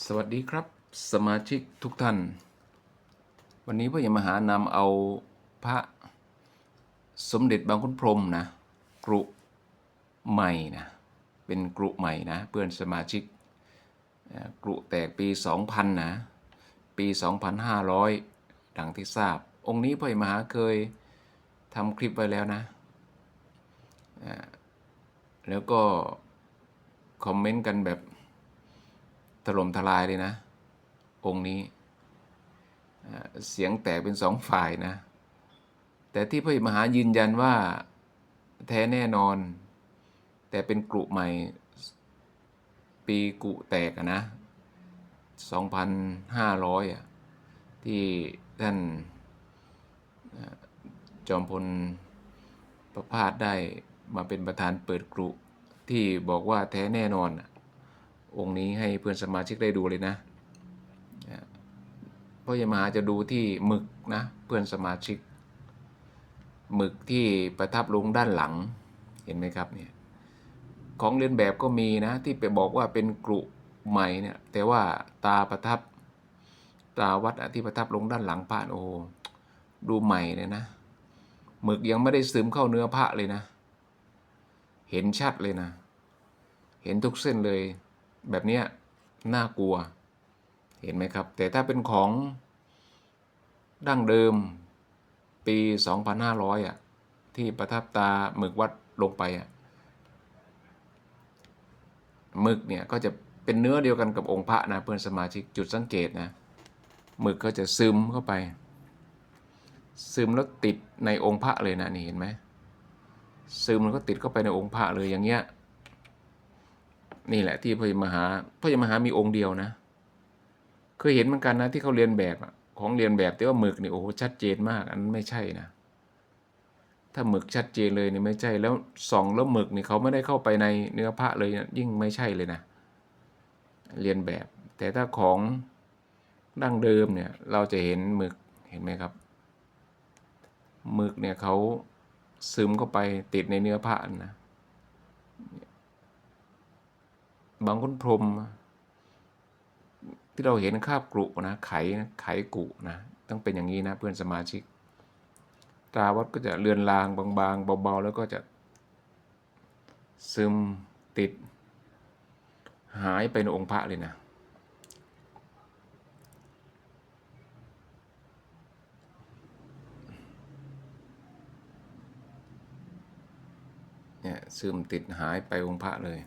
สวัสดีครับ สมาชิกทุกท่าน วันนี้พระยมหานำเอาพระสมเด็จบางขุนพรมนะกรุใหม่นะเป็นกรุใหม่นะเพื่อนสมาชิกกรุแตกปี 2000 นะ ปี 2500 ดังที่ทราบ องค์นี้พระยมหาเคยทำคลิปไว้แล้วนะ แล้วก็คอมเมนต์กันแบบ ถล่มทลายเลยนะ องค์นี้เสียงแตกเป็นสองฝ่ายนะ แต่ที่พระมหายืนยันว่าแท้แน่นอน แต่เป็นกรุใหม่ ปีกุแตกอะนะ 2,500อะที่ท่านจอมพลประพาสได้มาเป็นประธานเปิดกรุที่บอกว่าแท้แน่นอนอะ องค์นี้ให้เพื่อนสมาชิกได้ดูเลยนะพ่อยมหาจะดูที่หมึกนะเพื่อนสมาชิกหมึกที่ประทับลงด้านหลังเห็นไหมครับเนี่ยของเรียนแบบก็มีนะที่ไปบอกว่าเป็นกรุใหม่เนี่ยแต่ว่าตาประทับตาวัดที่ประทับลงด้านหลังพระโอ้ดูใหม่เลยนะหมึกยังไม่ได้ซึมเข้าเนื้อพระเลยนะ เห็นชัดเลยนะ เห็นทุกเส้นเลย แบบนี้น่ากลัว เห็นไหมครับ แต่ถ้าเป็นของดั้งเดิมปี 2500อะที่ประทับตาหมึกวัดลงไปอะหมึกเนี่ยก็จะเป็นเนื้อเดียวกันกับองค์พระนะเพื่อนสมาชิกจุดสังเกตนะหมึกก็จะซึมเข้าไป ซึมแล้วติดในองค์พระเลยนะนี่เห็นไหมซึมแล้วก็ติดเข้าไปในองค์พระเลยอย่างเงี้ย นี่แหละที่พระยมหาพระยมหามีองค์เดียวนะ เคยเห็นเหมือนกันนะที่เขาเรียนแบบของเรียนแบบแต่ว่าหมึกนี่โอ้โหชัดเจนมาก อันนั้นไม่ใช่นะ ถ้าหมึกชัดเจนเลยนี่ไม่ใช่ แล้วส่องแล้วหมึกนี่เขาไม่ได้เข้าไปในเนื้อพระเลยนะยิ่งไม่ใช่เลยนะ เรียนแบบ แต่ถ้าของดั้งเดิมเนี่ย เราจะเห็นหมึกเห็นไหมครับหมึกเนี่ยเขาซึมเข้าไปติดในเนื้อพระนะ บางคนพรม ที่เราเห็นคาบกรุนะไขไขกุนะต้องเป็นอย่างนี้นะเพื่อนสมาชิก ตาวัดก็จะเลือนลางบางๆเบาๆ แล้วก็จะ ซึมติด หายไปในองค์พระเลยนะเนี่ยซึมติดหายไปองค์พระเลย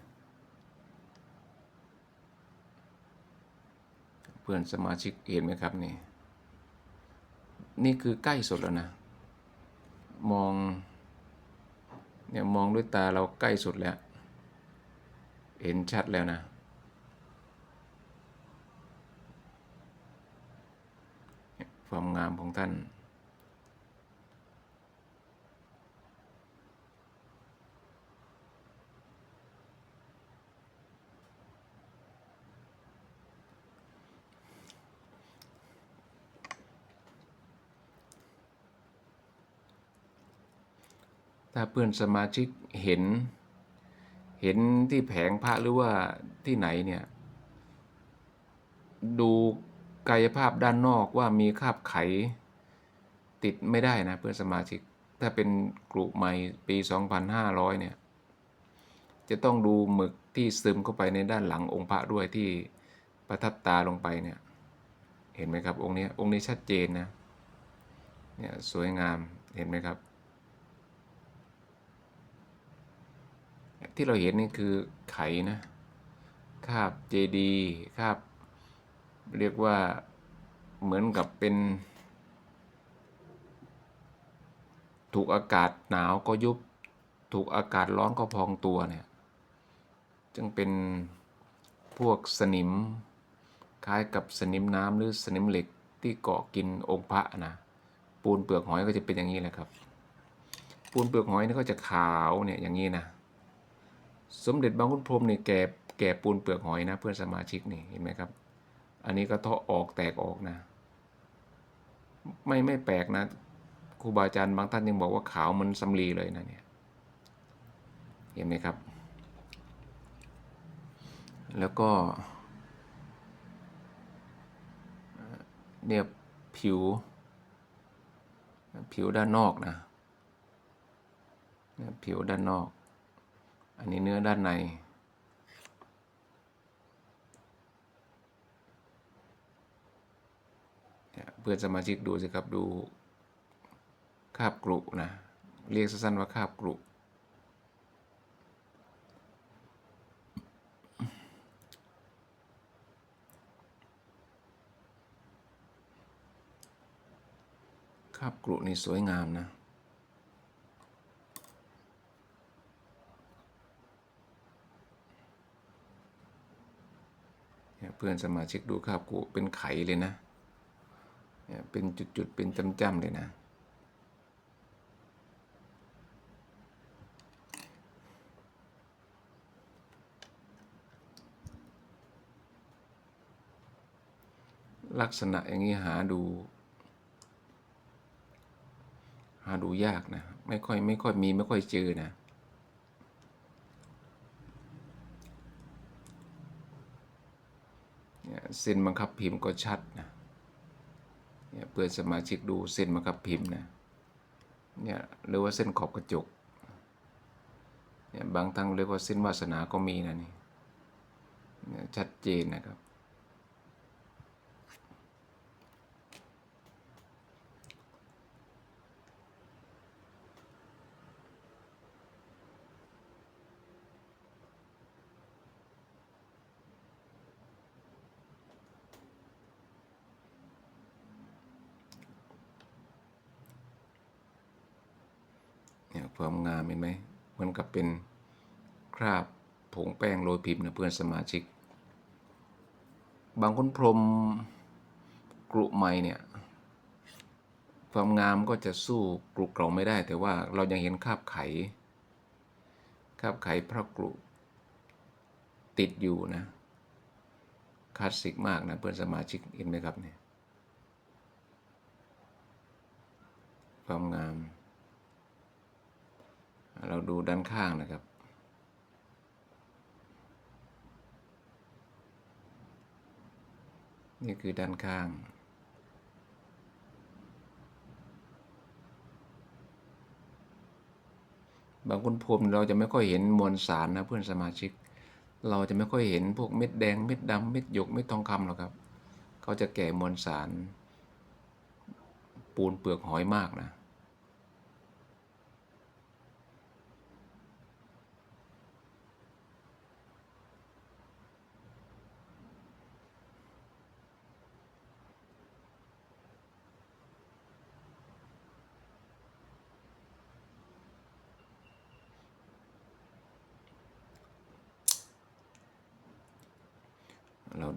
เพื่อนสมาชิกเห็นไหมครับนี่นี่คือใกล้สุดแล้วนะ มองเนี่ยมองด้วยตาเราใกล้สุดแล้ว เห็นชัดแล้วนะ ความงามของท่าน ถ้าเพื่อนสมาชิกเห็น เห็นที่แผงพระหรือว่าที่ไหนเนี่ย ดูกายภาพด้านนอกว่ามีคาบไข ติดไม่ได้นะเพื่อนสมาชิก ถ้าเป็นกลุ่มใหม่ปี 2500 เนี่ย จะต้องดูหมึกที่ซึมเข้าไปในด้านหลังองค์พระด้วยที่ประทับตาลงไปเนี่ย เห็นไหมครับ องค์นี้องค์นี้ชัดเจนนะเนี่ยสวยงามเห็นไหมครับ ที่เราเห็นนี่คือไขนะคาบเจดีคาบเรียกว่าเหมือนกับเป็น ถูกอากาศหนาวก็ยุบ ถูกอากาศร้อนก็พองตัวเนี่ยจึงเป็นพวกสนิม คล้ายกับสนิมน้ำหรือสนิมเหล็กที่เกาะกินองค์พระนะปูนเปลือกหอยก็จะเป็นอย่างนี้แหละครับ ปูนเปลือกหอยนี่ก็จะขาวเนี่ยอย่างนี้นะ สมเด็จบางขุนพรหมนี่แก่แก่ปูนเปลือกหอยนะ เพื่อนสมาชิกนี่เห็นไหมครับ อันนี้ก็เทาะออกแตกออกนะ ไม่ไม่แปลกนะครูบาอาจารย์บางท่านยังบอกว่าขาวเหมันสำลีเลยนะเนี่ยเห็นไหมครับ แล้วก็เนี่ยผิว ผิวด้านนอกนะผิวด้านนอก อันนี้เนื้อด้านใน เพื่อนสมาชิกดูสิครับดูคาบกรุนะ เรียกสั้นๆว่าคาบกรุ คาบกรุนี่สวยงามนะ เพื่อนสมาชิกดูคาบกรุเป็นไขเลยนะเนี่ยเป็นจุดๆเป็นจำๆเลยนะลักษณะอย่างนี้หาดู หาดูยากนะ ไม่ค่อยไม่ค่อยมีไม่ค่อยเจอนะ เส้นบังคับพิมพ์ก็ชัดนะเนี่ยเพื่อนสมาชิกดูเส้นบังคับพิมพ์นะเนี่ยหรือว่าเส้นขอบกระจกเนี่ยบางทั้งเรียกว่าเส้นวาสนาก็มีนะนี่ชัดเจนนะครับ ความงามเห็นไหมเหมือนกับเป็นคราบผงแป้งโรยพิมพ์นะเพื่อนสมาชิก บางคนพรมกรุไม้เนี่ยความงามก็จะสู้กรุเก่าไม่ได้ แต่ว่าเรายังเห็นคราบไขคราบไขพระกรุติดอยู่นะคลาสสิกมากนะเพื่อนสมาชิกเห็นไหมครับเนี่ยความงาม เราดูด้านข้างนะครับ นี่คือด้านข้าง บางคนพรมเราจะไม่ค่อยเห็นมวลสารนะเพื่อนสมาชิก เราจะไม่ค่อยเห็นพวกเม็ดแดงเม็ดดำเม็ดหยกเม็ดทองคำหรอกครับ เขาจะแก่มวลสาร ปูนเปลือกหอยมากนะ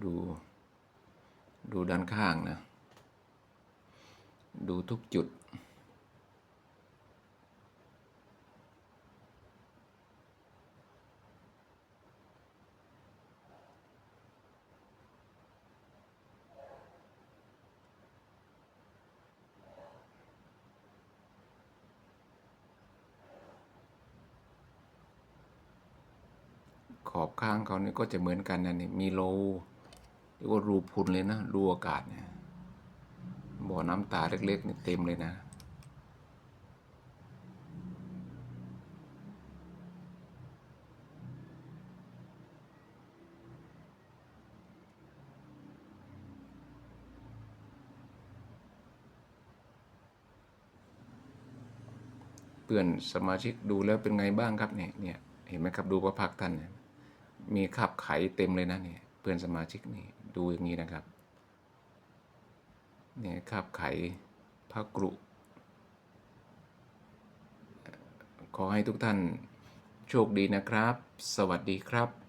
ดู ดูด้านข้างนะ ดูทุกจุด ขอบข้างเขานี่ก็จะเหมือนกันนะนี่มีโล เรียกว่ารูพุนเลยนะ รูอากาศเนี่ยบ่อน้ำตาเล็กๆนี่เต็มเลยนะ เพื่อนสมาชิกดูแล้วเป็นไงบ้างครับเนี่ยเนี่ยเห็นไหมครับดูพระพักท่านเนี่ยมีขับไขเต็มเลยนะเนี่ย เพื่อนสมาชิกนี่ดูอย่างนี้นะครับเนี่ยขับไขพระกรุ ขอให้ทุกท่านโชคดีนะครับ สวัสดีครับ